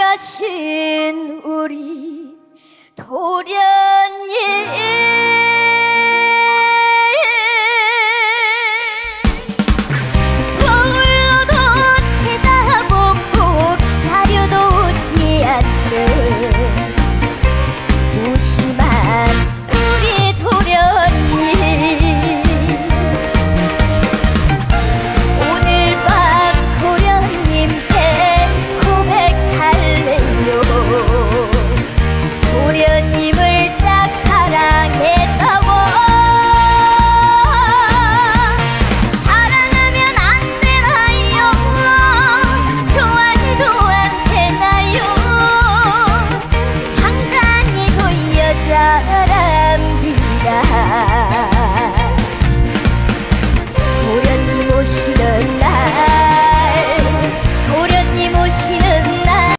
가신 우리 도련